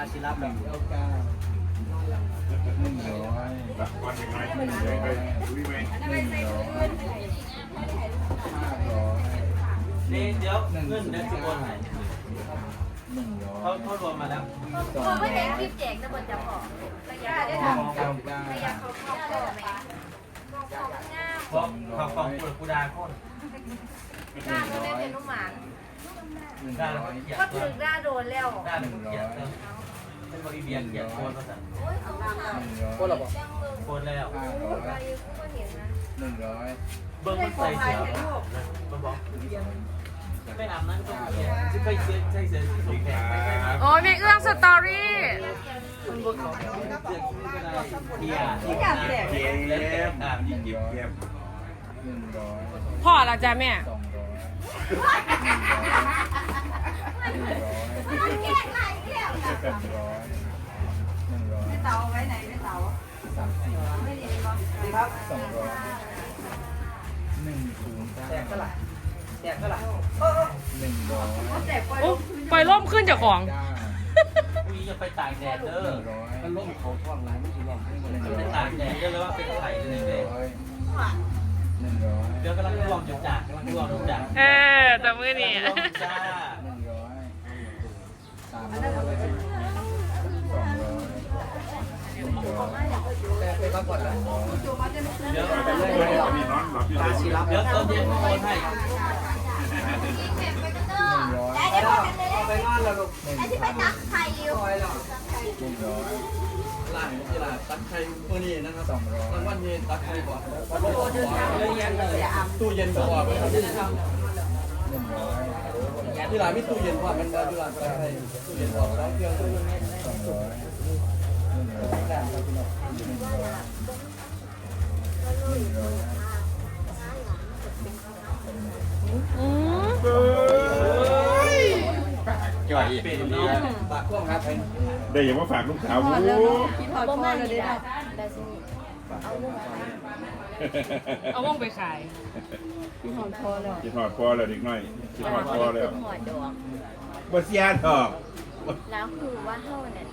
อาชิรับหแบนึ่บงเก้าเก้าหนึ่งร้อยรับก่อนยังไงไม่ได้ไปคุยไหมหนึ่งร้อยห้าร้อยนี่เดี๋ยวเงินเดือนสิบโอนไหนหนึ่งร้อเขายเขารวมมาแล้วสองพอร้ไม่อยเห็นคลิปแจกตะบนจะพอระยะได้หนึ่งทำเก้าเก้าระยะเขาเข้าเข้าไหมของงามเพราะเขาของกูกูดาโคนด้านก็ได้เป็นลูกหมานหนึ่งได้ร้แล้วอยเกียรก็ติถึงด้าโดนแล้วได้แล้วเกียรติ เป็นบริเวียนเกียรติโคนภาษาโอ้ยเอาค่ะหนึ่งร้อยโคนหรอบอกโคนแล้วห้าร้อยไปกูก็เห็นนะหนึ่งร้อยเบิ้งมันใส่เสื้อมันบอกไม่อาบน้ำก็ต้องเกียรติไปเสื้อใส่เสื้อที่สูงแขนไปใช่ไหมโอ้ยแม่เอื้องสตอรี่มันบนเขาเสื้อที่ก็ได้เกียร์ที่การแจกเกเล่นมอ่ายิงยิบเกมหนึ่งร้อยพ่อละจ้ะแม่สองร้อยหนึ่งร้อย หนึ่งร้อยแก้ไหนแก้วหนึ่งร้อยหนึ่งร้อยเตาไว้ไหนไม่เตาสามสิบไม่ดีหรอกครับสองร้อยหนึ่งศูนย์เก้าแจกเท่าไหร่แจกเท่าไหร่หนึ่งร้อยแจกไปโอ้ปล่อยร่มขึ้นจากของเก้ากูจะไปตากแดดเด้หอนึ่งร้อยมันล่มเขาท่องไรไม่กี่รอบจะไปตากแดดเด้อเลยว่าเป็นไข่หเลนึ่ยงเลยร้อยหนึ่งร้อยเดี๋ยวกำลังรวมจุดจากกำลังรวมจุดจากเออแต่มือนี่ รวมจุดจ้า หนึ่งร้อย สามร้อยสองร้อยแต่ไปพักผ่อนแล้วเดี๋ยวมีน้องรับอยู่เลยเดี๋ยวตอนเย็นโอนให้หนึ่งร้อยเดี๋ยวบอกกันเลยไปนอนแล้วลูกไอ้ที่ไปตักไข่อยู่หนึ่งร้อยร้านกีฬาตักไข่มื้อนี้นะครับสองร้อยรางวัลนี้ตักไข่ก่อนเลยเย็นเลยตู้เย็นก็พอไปหนึ่งร้อย ที่ร้านมีตู้เย็นพอมันก็ที่ร้านตักไข่ตู้เย็นพอแล้วเครื่องสองร้อยหนึ่งร้อยหนึ่งร้อยหนึ่งร้อยอืมจ่อยเป็นเนาะปากกว้างครับได้ยังมาฝากลูกสาวโอ้บ่มาเลยได้ได้สิ เอาวงไปขายคิดหอดพอแล้วเด็กน้อยคิดหอดพอแล้วหัวดอกบ่เสียดอกแล้วคือว่าเฮาเนี่ย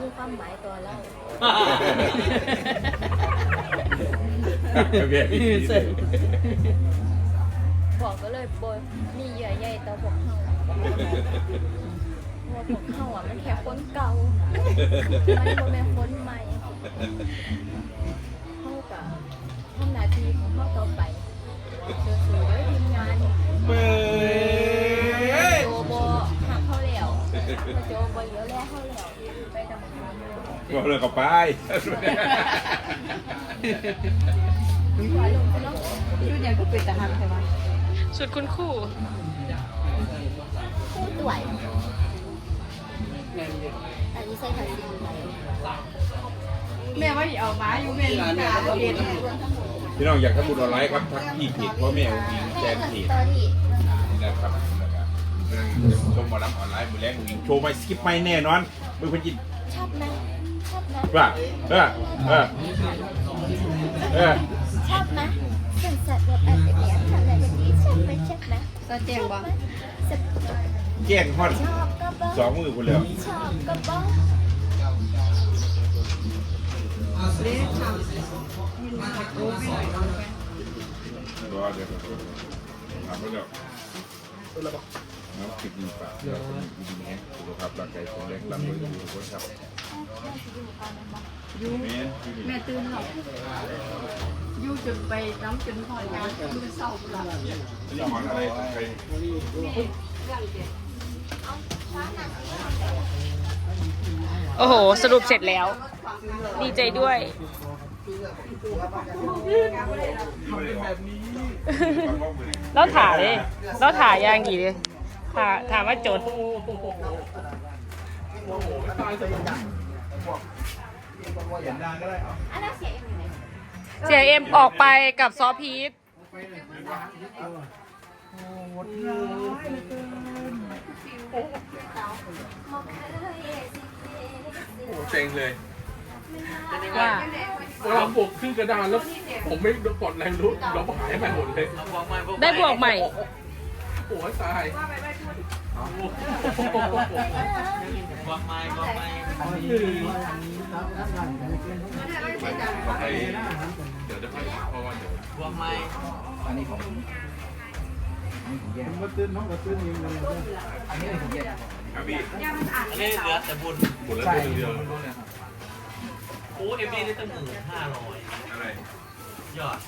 มีความหมายตัวเราเบียดอีกทีบอกก็เลยบ่มีเยื่อใยต่อพวกเฮาว่าพวกเฮาอะมันแค่คนเก่ามันบ่แม่นคนใหม่ สู้ๆเด้อทีมงานเบ้ยโจบ่หักเฮาแล้วโจบ่เหลียวแลเฮาแล้วไปดำน้ำบอกเลยกับไปสุดคุณคู่คู่ต่วยอันนี้ใส่ผัดซีอิ๊วไหมแม่ว่าอย่าเอามาอยู่แม่ลีนาเด็ด พี่น้องอยากทำบุญออนไลน์ครับทักที่เพจพ่อแม่ของหญิงแจนเพจตอรี่นะครับนะครับชมหมอลำออนไลน์มือแรกของหญิงโชว์ไม่สกิปไม่แน่นอนมือคนจิตชอบไหมชอบไหมว่าเออเออเออชอบไหมสันสัตว์แบบอะไรแบบนี้ทำอะไรแบบนี้ชอบไหมชอบไหมตาเจียงบ่ชอบแกล้งฮอดชอบก็บ้สองมือคนแล้วชอบก็บ้เด็ดทำโอ้ไรอเดี๋ยวถามแล้วเดียวน้องคลิปนี้ฝากแล้วคนดีๆแฮะสุขภาพร่างกายแข็งแรงร่ำรวยอยู่ทุกคนครับยูแม่ตื่นหรอกยูจนไปน้ำจนหอยาดูเศร้าละนี่หมอนอะไรใครโอ้โห สรุปเสร็จแล้ว ดีใจด้วยแบบนี้แล้วถ่ายเลยแล้วถ่ายยางกี่เลยถ่าถามว่าจดอันนั้นเสียงอยู่ไหนเสียเอ็มออกไปกับซอพีทเซ็งเลย ว่าเราบุกขึ้นกระดานแล้วผมไม่กดแรงรู้เราหายไปหมดเลยได้บวกใหม่โอ้ยตายว่าไปไม่พูดโอ้โหกองไม้กองไม้อันนี้อันนี้ครับด้านหลังเป็นเพื่อนไม่ได้ไม่ใช่จังไอ้เดี๋ยวจะไปเพราะว่าเดี๋ยวกองไม้อันนี้ของอันนี้ของแยกมาตื้นน้องมาตื้นยิงกันเลยอันนี้ของแยกครับพี่เนี่ยมันอ่านอันไม่นี้เหเสาลือแต่บุญหมดแล้วใช่ตัวเดียวโอ้เอ็มบีได้ตั้งหมื่นห้าร้อยอะไรยอด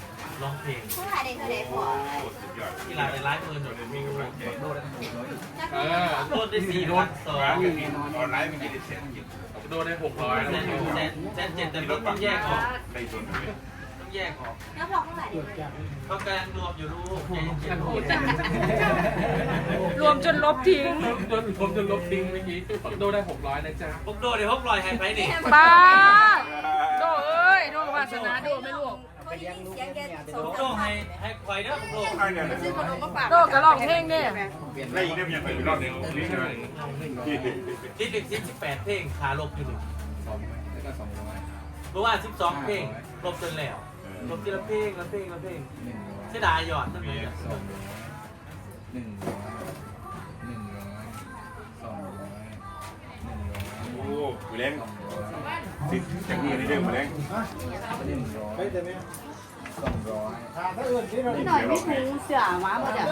ร้องเพลงผู้ถ่ายเด็กเด็กพอโอ้สุดยอดที่หลายหลายหมื่นหน่อยมีกำลังใจโดนหกร้อยเออโดนได้สี่พันสองร้านกับมีออนไลน์มันมีเซ็นกินโดนได้หกร้อยแสนแสนแสนเจ็ดแต่ต้องแยกออกในส่วนนี้ต้องแยกออกแล้วพอเท่าไหร่เขากำลังรวมอยู่ลูกใจเย็นรวมจนลบทิ้งโดนผมจนลบทิ้งเมื่อกี้โดนได้หกร้อยนะจ๊ะๆพวกโดดเดี๋ยวพวกลอยให้ไปดิป้าโดเอ้ยโดวาสนาโดไม่ลูกไปเลี้ยงลูกเนี่ยสพองวกสาโดมให้ให้คอยเด้อพวกโดใช่เนี่ยซื้อขนมมาฝากโดกระลองเพลงเนี่ยเปลี่ยนได้อีกได้ยังไปรอบหนึ่งนี่ใช่ไหมติดเด็กสิบแปดเพลงขาลบอยู่หนึ่งสองแล้วก็สองร้อยเพราะว่าสิบสองเพลงลบจนแล้วลบทีละเพลงละเพลงละเพลงหนึ่งร้อยเสียดายยอดนั่นเองสองร้อยหนึ่งร้อยหนึ่งร้อยสองร้อยหนึ่งร้อยโอ้กูเล่นสองร้อย ติดจากนี้นี่เด้อมาเล่นหนึ่งร้อยสองร้อหน่อยไม่ถึงเสือมาหมดอะ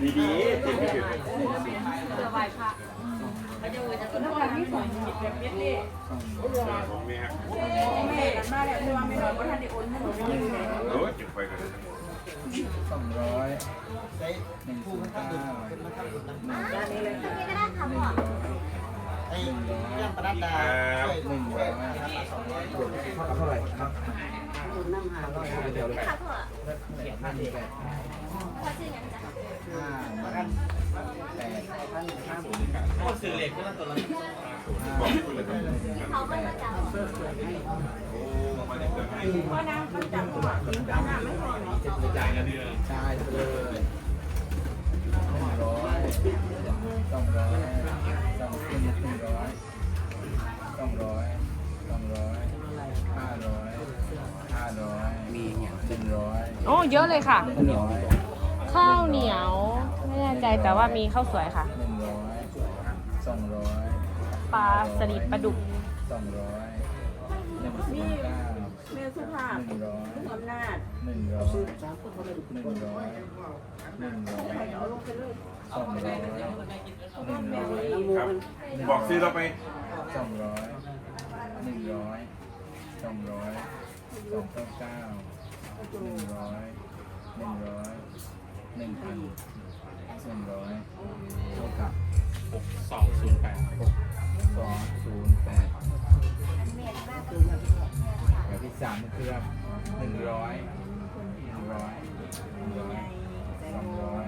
ดีดีติดที่สุดเสือไหวพระไปเจอจะต้นอะไรที่สองแบบนี้นี่สองร้อยผมเนี่ยแม่กันมาแล้วที่ว่าไม่นอนก็ทันได้โอนให้หนูไม่อยู่เลยโอ้จุดไฟกันเลยสองร้อยหนึ่งศูนย์เก้าหนึ่งร้อยด้านนี้เลยนี่ก็ได้ค่ะหนึ่ พ่งอร้อยหนึ่งร้อยยังประดับดาหนึ่งร้อยเท่าไหร่ครับค่ะพ่อห้าหนึ่งแปดพ่อชื่อยังจ๊ะห้าหนึ่งแปดโอ้สื่อเหล็กก็นั่นตัวละบอกเขาไม่มาจับโอ้มาเนี่ยเกิดให้พ่อนางมันจับหัวทิ้งกันหน้าไม่พอเนาะจ่ายกันใช่เลยหนึ่งร้อยสองร้อยสองขึ้นหนึ่งร้อย สองร้อยสองร้อยห้าร้อยห้าร้อยมีหนึ่งร้อยโอ้เยอะเลยค่ะหนึ่งร้อยข้าวเหนียว ไม่แน่ใจแต่ว่ามีข้าวสวยค่ะหนึ่งร้อยสองร้อยปลาสลิดปลาดุกสองร้อยหนึ่งศูนย์เก้าแม่สุภาพหนึ่งร้อยอำนาจหนึ่งร้อยหนึ่งร้อยหนึ่งร้อยเอาลงไปเลยสองร้อยหนึ่งร้อยครับบอกซื้อเราไป สองร้อยหนึ่งร้อยสองร้อยสองเก้าเก้าหนึ่งร้อยหนึ่งร้อยหนึ่งพันหนึ่งร้อยเท่ากับหกสองศูนย์แปดหกสองศูนย์แปดเมียนมากแบบที่สามคือหนึ่งร้อยหนึ่งร้อยหนึ่งร้อยสองร้อย